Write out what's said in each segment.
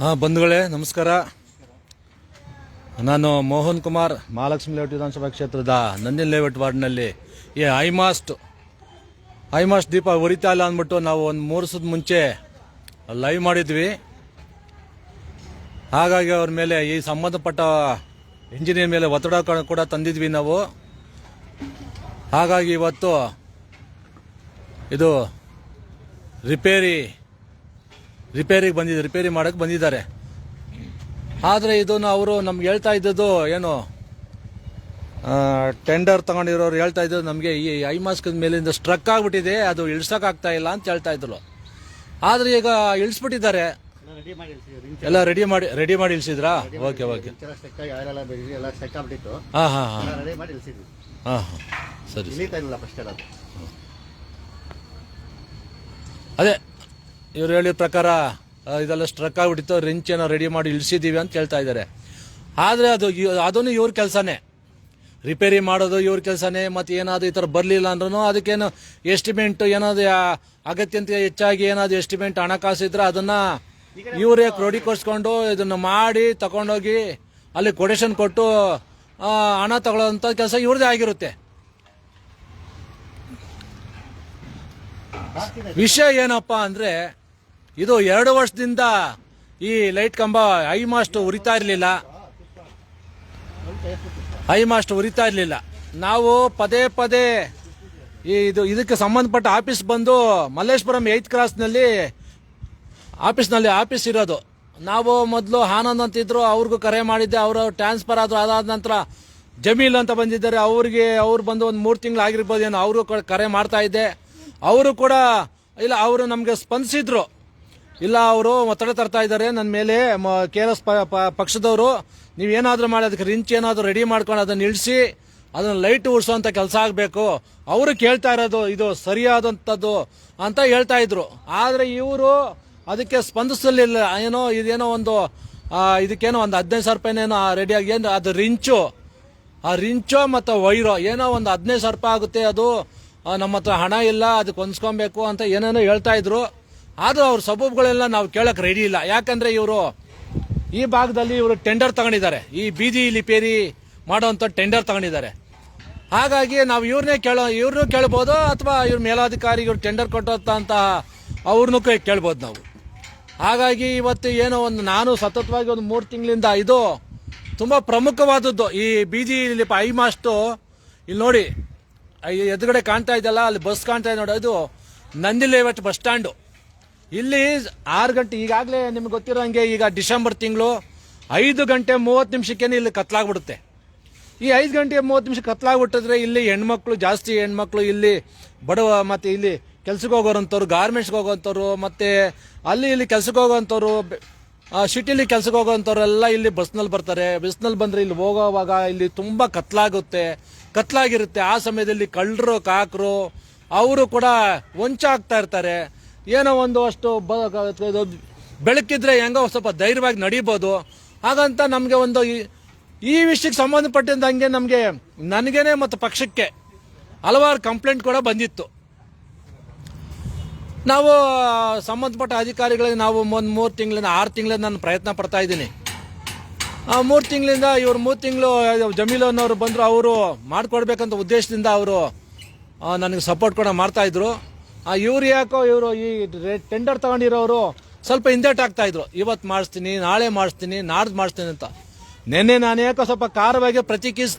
ಹಾಂ, ಬಂಧುಗಳೇ, ನಮಸ್ಕಾರ. ನಾನು ಮೋಹನ್ ಕುಮಾರ್, ಮಹಾಲಕ್ಷ್ಮಿ ಲೇಔಟ್ ವಿಧಾನಸಭಾ ಕ್ಷೇತ್ರದ ನಂದಿನ ಲೇಔಟ್ ವಾರ್ಡ್ನಲ್ಲಿ ಈ ಐಮಾಸ್ಟ್ ಐಮಾಸ್ಟ್ ದೀಪ ಉರಿತಾ ಇಲ್ಲ ಅಂದ್ಬಿಟ್ಟು ನಾವು ಒಂದು ಮೂರು ಸದ ಮುಂಚೆ ಲೈವ್ ಮಾಡಿದ್ವಿ. ಹಾಗಾಗಿ ಅವ್ರ ಮೇಲೆ ಈ ಸಂಬಂಧಪಟ್ಟ ಇಂಜಿನಿಯರ್ ಮೇಲೆ ಒತ್ತಡ ಕೂಡ ತಂದಿದ್ವಿ ನಾವು. ಹಾಗಾಗಿ ಇವತ್ತು ಇದು ರಿಪೇರಿ ರಿಪೇರಿಗೆ ಬಂದಿದ್ದು ರಿಪೇರಿ ಮಾಡಕ್ಕೆ ಬಂದಿದ್ದಾರೆ. ಆದರೆ ಇದನ್ನು ಅವರು ನಮ್ಗೆ ಹೇಳ್ತಾ ಇದ್ದದ್ದು ಏನು ಟೆಂಡರ್ ತಗೊಂಡಿರೋರು ಹೇಳ್ತಾ ಇದ್ದರು ನಮಗೆ ಈ ಐ ಮಾಸ್ಕ್ ಮೇಲಿಂದ ಸ್ಟ್ರಕ್ ಆಗಿಬಿಟ್ಟಿದೆ ಅದು ಇಳ್ಸೋಕ್ಕಾಗ್ತಾ ಇಲ್ಲ ಅಂತ ಹೇಳ್ತಾ ಇದ್ರು. ಆದರೆ ಈಗ ಇಳಿಸ್ಬಿಟ್ಟಿದ್ದಾರೆ. ಎಲ್ಲ ರೆಡಿ ಮಾಡಿ ರೆಡಿ ಮಾಡಿ ಇಳಿಸಿದ್ರಾ? ಓಕೆ ಓಕೆ ಹಾಂ ಹಾಂ ಹಾಂ. ಹಾಂ ಹಾಂ. ಸರಿ ಅದೇ ಇವ್ರು ಹೇಳಿದ ಪ್ರಕಾರ ಇದೆಲ್ಲ ಸ್ಟ್ರಕ್ ಆಗಿಬಿಟ್ಟಿತ್ತು ರೆಂಚ್ ಏನೋ ರೆಡಿ ಮಾಡಿ ಇಳಿಸಿದ್ದೀವಿ ಅಂತ ಹೇಳ್ತಾ ಇದ್ದಾರೆ. ಆದರೆ ಅದು ಅದನ್ನು ಇವ್ರ ಕೆಲಸನೇ. ರಿಪೇರಿ ಮಾಡೋದು ಇವ್ರ ಕೆಲಸನೇ, ಮತ್ತು ಏನಾದ್ರು ಈ ಥರ ಬರಲಿಲ್ಲ ಅಂದ್ರೂ ಅದಕ್ಕೇನು ಎಸ್ಟಿಮೇಟ್ ಏನಾದರೂ ಅಗತ್ಯಂತ ಹೆಚ್ಚಾಗಿ ಏನಾದ್ರು ಎಸ್ಟಿಮೇಟ್ ಹಣಕಾಸು ಇದ್ರೆ ಅದನ್ನು ಇವರೇ ಕ್ರೋಢೀಕರಿಸ್ಕೊಂಡು ಇದನ್ನು ಮಾಡಿ ತಗೊಂಡೋಗಿ ಅಲ್ಲಿ ಕೊಟೇಶನ್ ಕೊಟ್ಟು ಹಣ ತಗೊಳ್ಳೋಂಥ ಕೆಲಸ ಇವ್ರದೇ ಆಗಿರುತ್ತೆ. ವಿಷಯ ಏನಪ್ಪ ಅಂದ್ರೆ ಇದು ಎರಡು ವರ್ಷದಿಂದ ಈ ಲೈಟ್ ಕಂಬ ಐ ಮಾಸ್ಟ್ ಉರಿತಾ ಇರಲಿಲ್ಲ. ಐ ಮಾಸ್ಟ್ ಉರಿತಾ ಇರಲಿಲ್ಲ. ನಾವು ಪದೇ ಪದೇ ಈ ಇದು ಇದಕ್ಕೆ ಸಂಬಂಧಪಟ್ಟ ಆಫೀಸ್ ಬಂದು ಮಲ್ಲೇಶ್ವರಂ ಏಯ್ತ್ ಕ್ರಾಸ್ನಲ್ಲಿ ಆಫೀಸ್ನಲ್ಲಿ ಆಫೀಸ್ ಇರೋದು. ನಾವು ಮೊದಲು ಆನಂದ್ ಅಂತಿದ್ರು ಅವ್ರಿಗೂ ಕರೆ ಮಾಡಿದ್ದೆ. ಅವರು ಟ್ರಾನ್ಸ್ಫರ್ ಆದರೂ ಅದಾದ ನಂತರ ಜಮೀಲ್ ಅಂತ ಬಂದಿದ್ದಾರೆ. ಅವ್ರಿಗೆ ಅವ್ರು ಬಂದು ಒಂದು ಮೂರು ತಿಂಗಳು ಆಗಿರ್ಬೋದೇನೋ ಅವರು ಕರೆ ಮಾಡ್ತಾ ಇದ್ದೆ. ಅವರು ಕೂಡ, ಇಲ್ಲ, ಅವರು ನಮಗೆ ಸ್ಪಂದಿಸಿದ್ರು. ಇಲ್ಲ, ಅವರು ಒತ್ತಡ ತರ್ತಾ ಇದ್ದಾರೆ. ನನ್ನ ಮೇಲೆ ಕೆ ಎಸ್ ಪಕ್ಷದವರು, ನೀವೇನಾದರೂ ಮಾಡಿ, ಅದಕ್ಕೆ ರಿಂಚ್ ಏನಾದರೂ ರೆಡಿ ಮಾಡ್ಕೊಂಡು ಅದನ್ನು ಇಳಿಸಿ ಅದನ್ನು ಲೈಟ್ ಉಡ್ಸೋಂಥ ಕೆಲಸ ಆಗಬೇಕು. ಅವರು ಕೇಳ್ತಾ ಇರೋದು, ಇದು ಸರಿಯಾದಂಥದ್ದು ಅಂತ ಹೇಳ್ತಾ ಇದ್ರು. ಆದರೆ ಇವರು ಅದಕ್ಕೆ ಸ್ಪಂದಿಸಲಿಲ್ಲ. ಏನೋ, ಇದೇನೋ ಒಂದು ಇದಕ್ಕೇನೋ ಒಂದು ಹದಿನೈದು ಸಾವಿರ ರೂಪಾಯಿನೇನೋ ರೆಡಿಯಾಗಿ ಏನು, ಅದು ರಿಂಚು. ಆ ರಿಂಚೋ ಮತ್ತು ವೈರೋ, ಏನೋ ಒಂದು ಹದಿನೈದು ಸಾವಿರ ರೂಪಾಯಿ ಆಗುತ್ತೆ, ಅದು ನಮ್ಮ ಹತ್ರ ಹಣ ಇಲ್ಲ, ಅದಕ್ಕೆ ಹೊಂದ್ಸ್ಕೊಬೇಕು ಅಂತ ಏನೇನೋ ಹೇಳ್ತಾ ಇದ್ರು. ಆದರೂ ಅವ್ರ ಸಬೂಬ್ಗಳೆಲ್ಲ ನಾವು ಕೇಳಕ್ಕೆ ರೆಡಿ ಇಲ್ಲ. ಯಾಕಂದ್ರೆ ಇವರು ಈ ಭಾಗದಲ್ಲಿ ಇವರು ಟೆಂಡರ್ ತಗೊಂಡಿದ್ದಾರೆ. ಈ ಬೀದಿ ಲಿಪೇರಿ ಮಾಡೋವಂಥ ಟೆಂಡರ್ ತಗೊಂಡಿದ್ದಾರೆ. ಹಾಗಾಗಿ ನಾವು ಇವ್ರನ್ನೇ ಕೇಳೋ ಇವ್ರನ್ನೂ ಕೇಳ್ಬೋದು ಅಥವಾ ಇವ್ರ ಮೇಲಾಧಿಕಾರಿ ಇವ್ರು ಟೆಂಡರ್ ಕೊಟ್ಟಂತ ಅವ್ರನ್ನೂ ಕೈ ಕೇಳ್ಬೋದು ನಾವು. ಹಾಗಾಗಿ ಇವತ್ತು ಏನೋ ಒಂದು ನಾನು ಸತತವಾಗಿ ಒಂದು ಮೂರು ತಿಂಗಳಿಂದ ಇದು ತುಂಬ ಪ್ರಮುಖವಾದದ್ದು. ಈ ಬೀದಿ ಲಿಪ ಐ ಮಾಸ್ಟು ಇಲ್ಲಿ ನೋಡಿ ಎದುರುಗಡೆ ಕಾಣ್ತಾ ಇದೆಯಲ್ಲ, ಅಲ್ಲಿ ಬಸ್ ಕಾಣ್ತಾ ಇದೆ ನೋಡಿ ಅದು ನಂದಿಲೇವಟ್ ಬಸ್ ಸ್ಟ್ಯಾಂಡು. ಇಲ್ಲಿ ಆರು ಗಂಟೆ, ಈಗಾಗಲೇ ನಿಮ್ಗೆ ಗೊತ್ತಿರೋ ಹಂಗೆ ಈಗ ಡಿಸೆಂಬರ್ ತಿಂಗಳು ಐದು ಗಂಟೆ ಮೂವತ್ತು ನಿಮಿಷಕ್ಕೇನೆ ಇಲ್ಲಿ ಕತ್ಲಾಗ್ಬಿಡುತ್ತೆ. ಈ ಐದು ಗಂಟೆ ಮೂವತ್ತು ನಿಮಿಷ ಕತ್ಲಾಗ್ಬಿಟ್ಟಿದ್ರೆ ಇಲ್ಲಿ ಹೆಣ್ಮಕ್ಳು, ಜಾಸ್ತಿ ಹೆಣ್ಮಕ್ಳು ಇಲ್ಲಿ ಬಡವ ಮತ್ತು ಇಲ್ಲಿ ಕೆಲ್ಸಕ್ಕೆ ಹೋಗೋರಂಥವ್ರು ಗಾರ್ಮೆಂಟ್ಸ್ಗೆ ಹೋಗೋಂಥವ್ರು, ಮತ್ತು ಅಲ್ಲಿ ಇಲ್ಲಿ ಕೆಲ್ಸಕ್ಕೆ ಹೋಗೋಂಥವ್ರು ಸಿಟಿಲಿ ಕೆಲ್ಸಕ್ಕೆ ಹೋಗೋಂಥವ್ರೆಲ್ಲ ಇಲ್ಲಿ ಬಸ್ನಲ್ಲಿ ಬರ್ತಾರೆ. ಬಸ್ನಲ್ಲಿ ಬಂದರೆ ಇಲ್ಲಿ ಹೋಗೋವಾಗ ಇಲ್ಲಿ ತುಂಬ ಕತ್ಲಾಗುತ್ತೆ. ಕತ್ಲಾಗಿರುತ್ತೆ. ಆ ಸಮಯದಲ್ಲಿ ಕಳ್ಳರು, ಕಾಕರು, ಅವರು ಕೂಡ ವಂಚ ಇರ್ತಾರೆ. ಏನೋ ಒಂದು ಅಷ್ಟು ಬ- ಬೆಳಕಿದ್ರೆ ಹೆಂಗೋ ಸ್ವಲ್ಪ ಧೈರ್ಯವಾಗಿ ನಡೀಬೋದು. ಹಾಗಂತ ನಮಗೆ ಒಂದು ಈ- ವಿಷಯಕ್ಕೆ ಸಂಬಂಧಪಟ್ಟಂಗೆ ನಮಗೆ ನನಗೇನೆ ಮತ್ತು ಪಕ್ಷಕ್ಕೆ ಹಲವಾರು ಕಂಪ್ಲೇಂಟ್ ಕೂಡ ಬಂದಿತ್ತು. ನಾವು ಸಂಬಂಧಪಟ್ಟ ಅಧಿಕಾರಿಗಳಿಗೆ ನಾವು ಒಂದು ಮೂರು ತಿಂಗಳಿಂದ, ಆರು ತಿಂಗಳಿಂದ ನಾನು ಪ್ರಯತ್ನ ಪಡ್ತಾ ಇದ್ದೀನಿ. ಮೂರು ತಿಂಗಳಿಂದ ಇವರು ಮೂರು ತಿಂಗಳು ಜಮೀಲು ಅನ್ನೋರು ಬಂದರು, ಅವರು ಮಾಡಿಕೊಡ್ಬೇಕಂತ ಉದ್ದೇಶದಿಂದ ಅವರು ನನಗೆ ಸಪೋರ್ಟ್ ಕೂಡ ಮಾಡ್ತಾ ಇದ್ರು. ಆ, ಇವ್ರು ಯಾಕೋ ಇವರು ಈ ಟೆಂಡರ್ ತಗೊಂಡಿರೋರು ಸ್ವಲ್ಪ ಹಿಂದೇಟ್ ಆಗ್ತಾ ಇದ್ರು ಇವತ್ತು ಮಾಡಿಸ್ತೀನಿ ನಾಳೆ ಮಾಡಿಸ್ತೀನಿ ನಾಡ್ದು ಮಾಡಿಸ್ತೀನಿ ಅಂತ. ನಿನ್ನೆ ನಾನು ಯಾಕೋ ಸ್ವಲ್ಪ ಕಾರವಾಗಿ ಪ್ರತಿಕ್ರಿಯಿಸ್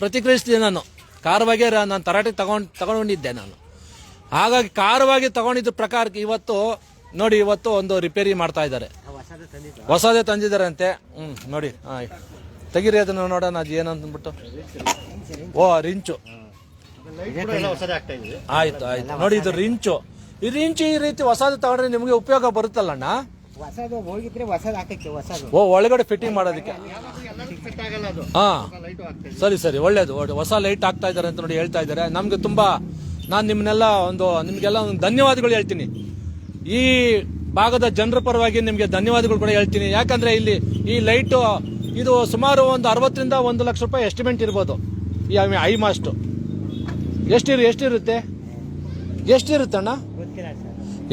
ಪ್ರತಿಕ್ರಿಯಿಸ್ತೀನಿ ನಾನು. ಕಾರವಾಗಿ ನಾನು ತರಾಟೆ ತಗೊಂಡು ತಗೊಂಡಿದ್ದೆ ನಾನು. ಹಾಗಾಗಿ ಕಾರವಾಗಿ ತಗೊಂಡಿದ್ದ ಪ್ರಕಾರಕ್ಕೆ ಇವತ್ತು ನೋಡಿ ಇವತ್ತು ಒಂದು ರಿಪೇರಿ ಮಾಡ್ತಾ ಇದ್ದಾರೆ. ಹೊಸದು ತಂದಿದ್ದು ಹೊಸದೇ ತಂದಿದ್ದಾರೆ ಅಂತೆ ಹ್ಮ್ ನೋಡಿ ಹಾಂ ತೆಗಿರಿ ಅದನ್ನು ನೋಡೋಣ ಅದು ಏನಂದ್ಬಿಟ್ಟು. ಓ ರಿಂಚು. ಆಯ್ತು ಆಯ್ತು. ನೋಡಿ ಇದು ರಿಂಚು. ಈ ರಿಂಚು ಈ ರೀತಿ ಹೊಸದು ತಗೊಂಡ್ರೆ ನಿಮಗೆ ಉಪಯೋಗ ಬರುತ್ತಲ್ಲಣ್ಣ? ಹೊಸದು ಹೋಗಿದ್ರೆ ಹೊಸದು ಹಾಕಕ್ಕೆ ಹೊಸದು. ಓ ಒಳಗಡೆ ಫಿಟ್ಟಿಂಗ್ ಮಾಡೋದಕ್ಕೆ. ಹಾ. ಸರಿ ಸರಿ. ಒಳ್ಳೇದು ಒಳ್ಳೆ- ಹೊಸ ಲೈಟ್ ಆಗ್ತಾ ಇದಾರೆ ಅಂತ ನೋಡಿ ಹೇಳ್ತಾ ಇದಾರೆ. ನಮ್ಗೆ ತುಂಬಾ ನಾನು ನಿಮ್ಮನ್ನೆಲ್ಲ ಒಂದು ನಿಮ್ಗೆಲ್ಲ ಒಂದು ಧನ್ಯವಾದಗಳು ಹೇಳ್ತೀನಿ. ಈ ಭಾಗದ ಜನರ ಪರವಾಗಿ ನಿಮಗೆ ಧನ್ಯವಾದಗಳು ಕೂಡ ಹೇಳ್ತೀನಿ. ಯಾಕಂದ್ರೆ ಇಲ್ಲಿ ಈ ಲೈಟು ಇದು ಸುಮಾರು ಒಂದು ಅರವತ್ತರಿಂದ ಒಂದು ಲಕ್ಷ ರೂಪಾಯಿ ಎಸ್ಟಿಮೇಟ್ ಇರ್ಬೋದು. ಈ ಐ ಮಾಸ್ಟು ಎಷ್ಟಿರು ಎಷ್ಟಿರುತ್ತೆ? ಎಷ್ಟಿರುತ್ತೆ ಅಣ್ಣ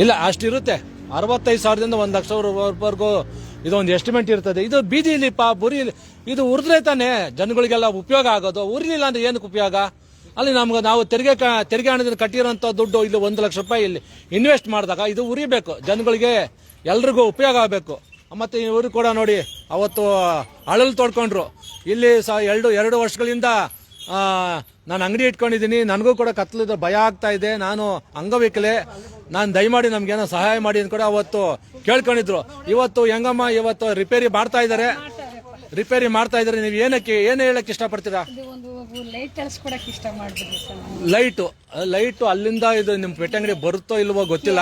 ಇಲ್ಲ, ಅಷ್ಟಿರುತ್ತೆ. ಅರವತ್ತೈದು ಸಾವಿರದಿಂದ ಒಂದು ರೂಪಾಯಿವರೆಗೂ ಇದೊಂದು ಎಸ್ಟಿಮೇಟ್ ಇರ್ತದೆ. ಇದು ಬೀದಿಲಿ ಪಾ ಬುರಿ ಇದು ಉರಿದ್ರೆ ತಾನೇ ಜನಗಳಿಗೆಲ್ಲ ಉಪಯೋಗ ಆಗೋದು. ಉರಿಲಿಲ್ಲ ಅಂದ್ರೆ ಏನಕ್ಕೆ ಉಪಯೋಗ? ಅಲ್ಲಿ ನಮ್ಗೆ ನಾವು ತೆರಿಗೆ ತೆರಿಗೆ ಹಣದಿಂದ ಕಟ್ಟಿರೋಂಥ ದುಡ್ಡು ಇಲ್ಲಿ ಒಂದು ಲಕ್ಷ ರೂಪಾಯಿ ಇಲ್ಲಿ ಇನ್ವೆಸ್ಟ್ ಮಾಡಿದಾಗ ಇದು ಉರಿಬೇಕು. ಜನಗಳಿಗೆ ಎಲ್ರಿಗೂ ಉಪಯೋಗ ಆಗಬೇಕು. ಮತ್ತೆ ಇವರು ಕೂಡ ನೋಡಿ, ಅವತ್ತು ಅಳಲು ತೊಡ್ಕೊಂಡ್ರು. ಇಲ್ಲಿ ಸಹ ಎರಡು ಎರಡು ವರ್ಷಗಳಿಂದ ನಾನು ಅಂಗಡಿ ಇಟ್ಕೊಂಡಿದ್ದೀನಿ ನನಗೂ ಕೂಡ ಕತ್ಲಿದ ಭಯ ಆಗ್ತಾ ಇದೆ. ನಾನು ಅಂಗವಿಕಲೆ ನಾನು ದಯಮಾಡಿ ನಮ್ಗೇನೋ ಸಹಾಯ ಮಾಡಿ ಅಂತ ಕೂಡ ಅವತ್ತು ಕೇಳ್ಕೊಂಡಿದ್ರು. ಇವತ್ತು ಹೆಂಗಮ್ಮ ಇವತ್ತು ರಿಪೇರಿ ಮಾಡ್ತಾ ಇದ್ದಾರೆ ರಿಪೇರಿ ಮಾಡ್ತಾ ಇದ್ದಾರೆ ನೀವು ಏನಕ್ಕೆ ಏನು ಹೇಳಕ್ ಇಷ್ಟಪಡ್ತೀರಾ? ಲೈಟ್. ಲೈಟು ಅಲ್ಲಿಂದ ಇದು ನಿಮ್ಮ ಪೆಟ್ಟಂಗಡಿ ಬರುತ್ತೋ ಇಲ್ವೋ ಗೊತ್ತಿಲ್ಲ.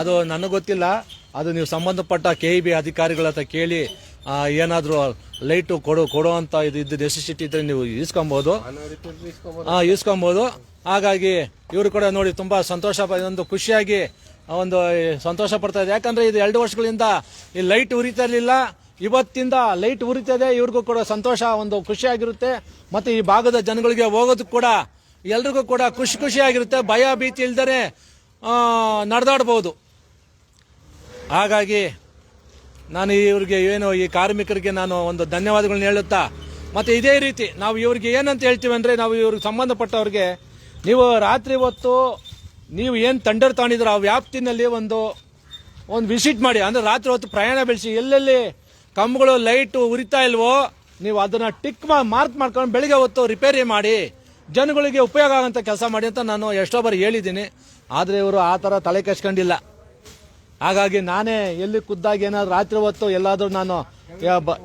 ಅದು ನನಗೆ ಗೊತ್ತಿಲ್ಲ. ಅದು ನೀವು ಸಂಬಂಧಪಟ್ಟ ಕೆ ಇ ಬಿ ಅಧಿಕಾರಿಗಳ ಹತ್ರ ಕೇಳಿ ಏನಾದ್ರೂ ಲೈಟು ಕೊಡು ಕೊಡುವಂತ ಇದು ಇದ್ದ ನೆಸೆಸಿಟಿ ಇದ್ರೆ ನೀವು ಇಸ್ಕೊಬಹುದು ಆ, ಇಸ್ಕೊಬಹುದು ಹಾಗಾಗಿ ಇವರು ಕೂಡ ನೋಡಿ ತುಂಬಾ ಸಂತೋಷ ಒಂದು ಖುಷಿಯಾಗಿ ಒಂದು ಸಂತೋಷ ಪಡ್ತಾ ಇದೆ. ಯಾಕಂದ್ರೆ ಇದು ಎರಡು ವರ್ಷಗಳಿಂದ ಈ ಲೈಟ್ ಉರಿತಾ ಇರಲಿಲ್ಲ. ಇವತ್ತಿಂದ ಲೈಟ್ ಉರಿತದೆ ಇವ್ರಿಗೂ ಕೂಡ ಸಂತೋಷ ಒಂದು ಖುಷಿಯಾಗಿರುತ್ತೆ. ಮತ್ತೆ ಈ ಭಾಗದ ಜನಗಳಿಗೆ ಹೋಗೋದಕ್ಕೆ ಕೂಡ ಎಲ್ರಿಗೂ ಕೂಡ ಖುಷಿ ಖುಷಿಯಾಗಿರುತ್ತೆ. ಭಯ ಭೀತಿ ಇಲ್ದರೆ ನಡೆದಾಡ್ಬೋದು. ಹಾಗಾಗಿ ನಾನು ಇವ್ರಿಗೆ ಏನು ಈ ಕಾರ್ಮಿಕರಿಗೆ ನಾನು ಒಂದು ಧನ್ಯವಾದಗಳನ್ನ ಹೇಳುತ್ತಾ, ಮತ್ತೆ ಇದೇ ರೀತಿ ನಾವು ಇವ್ರಿಗೆ ಏನಂತ ಹೇಳ್ತೀವಿ ಅಂದ್ರೆ ನಾವು ಇವ್ರಿಗೆ ಸಂಬಂಧಪಟ್ಟವ್ರಿಗೆ, ನೀವು ರಾತ್ರಿ ಹೊತ್ತು ನೀವು ಏನು ತಂಡರ್ ತಾಣಿದ್ರು ಆ ವ್ಯಾಪ್ತಿನಲ್ಲಿ ಒಂದು ಒಂದು ವಿಸಿಟ್ ಮಾಡಿ, ಅಂದ್ರೆ ರಾತ್ರಿ ಹೊತ್ತು ಪ್ರಯಾಣ ಬೆಳೆಸಿ ಎಲ್ಲೆಲ್ಲಿ ಕಂಬಗಳು ಲೈಟು ಉರಿತಾ ಇಲ್ವೋ, ನೀವು ಅದನ್ನ ಟಿಕ್ ಮಾರ್ಕ್ ಮಾಡ್ಕೊಂಡು ಬೆಳಿಗ್ಗೆ ಹೊತ್ತು ರಿಪೇರಿ ಮಾಡಿ, ಜನಗಳಿಗೆ ಉಪಯೋಗ ಆಗೋಂಥ ಕೆಲಸ ಮಾಡಿ ಅಂತ ನಾನು ಎಷ್ಟೋ ಬಾರಿ ಹೇಳಿದ್ದೀನಿ. ಆದರೆ ಇವರು ಆ ಥರ ತಲೆ ಕೆಸ್ಕೊಂಡಿಲ್ಲ ಹಾಗಾಗಿ ನಾನೇ ಎಲ್ಲಿ ಖುದ್ದಾಗಿ ಏನಾದ್ರು ರಾತ್ರಿ ಹೊತ್ತು ಎಲ್ಲಾದ್ರೂ ನಾನು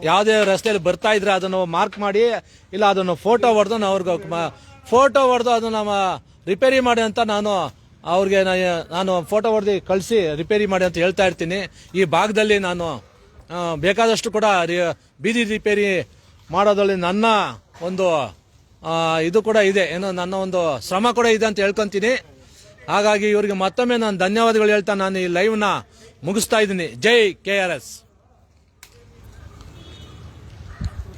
ಯಾವುದೇ ರಸ್ತೆಯಲ್ಲಿ ಬರ್ತಾ ಇದ್ರೆ ಅದನ್ನು ಮಾರ್ಕ್ ಮಾಡಿ, ಇಲ್ಲ ಅದನ್ನು ಫೋಟೋ ಹೊಡೆದು ನಾನು ಅವ್ರಿಗೆ ಫೋಟೋ ಹೊಡೆದು ಅದನ್ನು ರಿಪೇರಿ ಮಾಡಿ ಅಂತ ನಾನು ಅವ್ರಿಗೆ ನಾನು ಫೋಟೋ ಹೊಡೆದು ಕಳಿಸಿ ರಿಪೇರಿ ಮಾಡಿ ಅಂತ ಹೇಳ್ತಾ ಇರ್ತೀನಿ. ಈ ಭಾಗದಲ್ಲಿ ನಾನು ಬೇಕಾದಷ್ಟು ಕೂಡ ಬೀದಿ ರಿಪೇರಿ ಮಾಡೋದ್ರಲ್ಲಿ ನನ್ನ ಒಂದು ಇದು ಕೂಡ ಇದೆ. ಏನೋ ನನ್ನ ಒಂದು ಶ್ರಮ ಕೂಡ ಇದೆ ಅಂತ ಹೇಳ್ಕೊಂತೀನಿ. ಹಾಗಾಗಿ ಇವರಿಗೆ ಮತ್ತೊಮ್ಮೆ ನಾನು ಧನ್ಯವಾದಗಳು ಹೇಳ್ತಾ ನಾನು ಈ ಲೈವ್ನ ಮುಗಿಸ್ತಾ ಇದ್ದೀನಿ. ಜೈ ಕೆ ಆರ್ ಎಸ್.